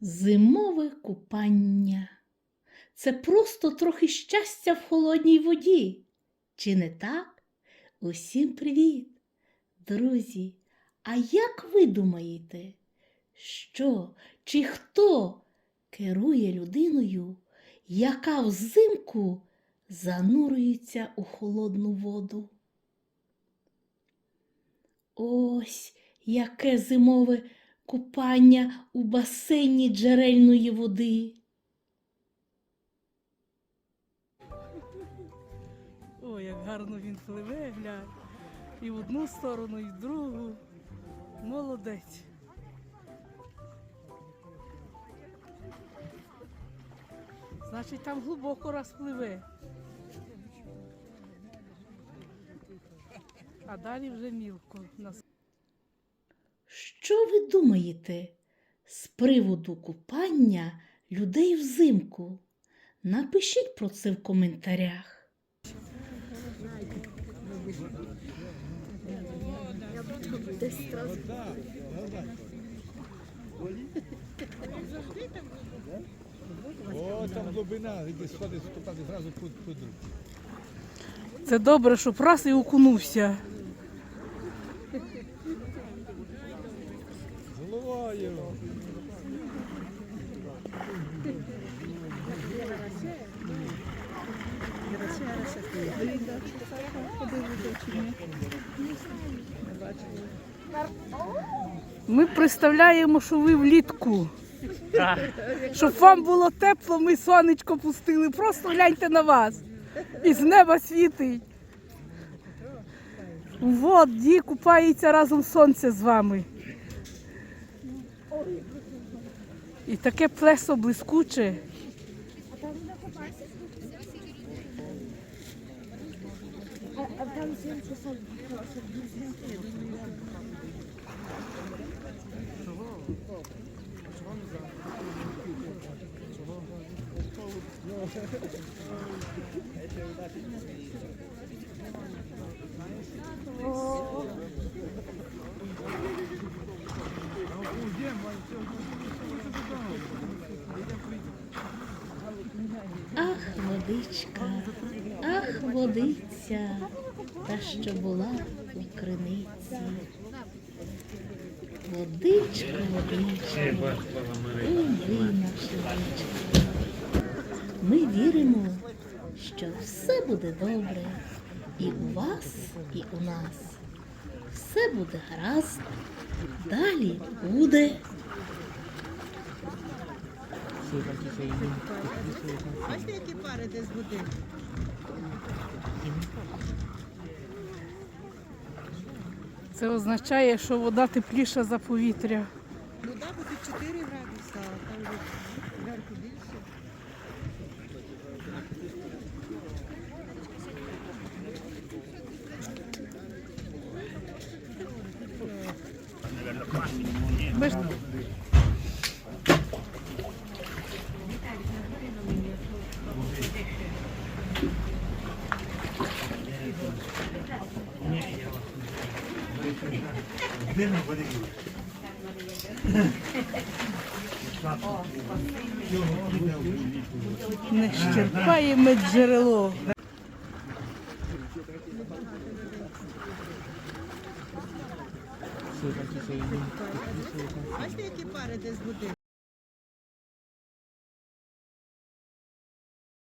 Зимове купання. Це просто трохи щастя в холодній воді. Чи не так? Усім привіт, друзі. А як ви думаєте, що чи хто керує людиною, яка взимку занурюється у холодну воду? Ось яке зимове купання у басейні джерельної води. Ой, як гарно він пливе, глянь. І в одну сторону, і в другу. Молодець. Значить, там глибоко розпливе. А далі вже мілко. Що думаєте з приводу купання людей взимку? Напишіть про це в коментарях. О, там глибина, зразу під. Це добре, щоб раз і окунувся. З головою. Ми представляємо, що ви влітку. Щоб вам було тепло, ми сонечко пустили. Просто гляньте на вас. Із неба світить. Вот, ді купається разом сонце з вами. І таке плесо блискуче. Ах, водичка, ах, водиця, та що була у криниці. Водичка, водичка, іди наша водичка. Ми віримо, що все буде добре і у вас, і у нас. Все буде гаразд, далі буде. Бачите, які пари десь води? Це означає, що вода тепліша за повітря. Ну так, бо тут 4 градуса, а там вже зверху більше. Ми ж- Не щерпає меджерело. Бачите, які пари десь води?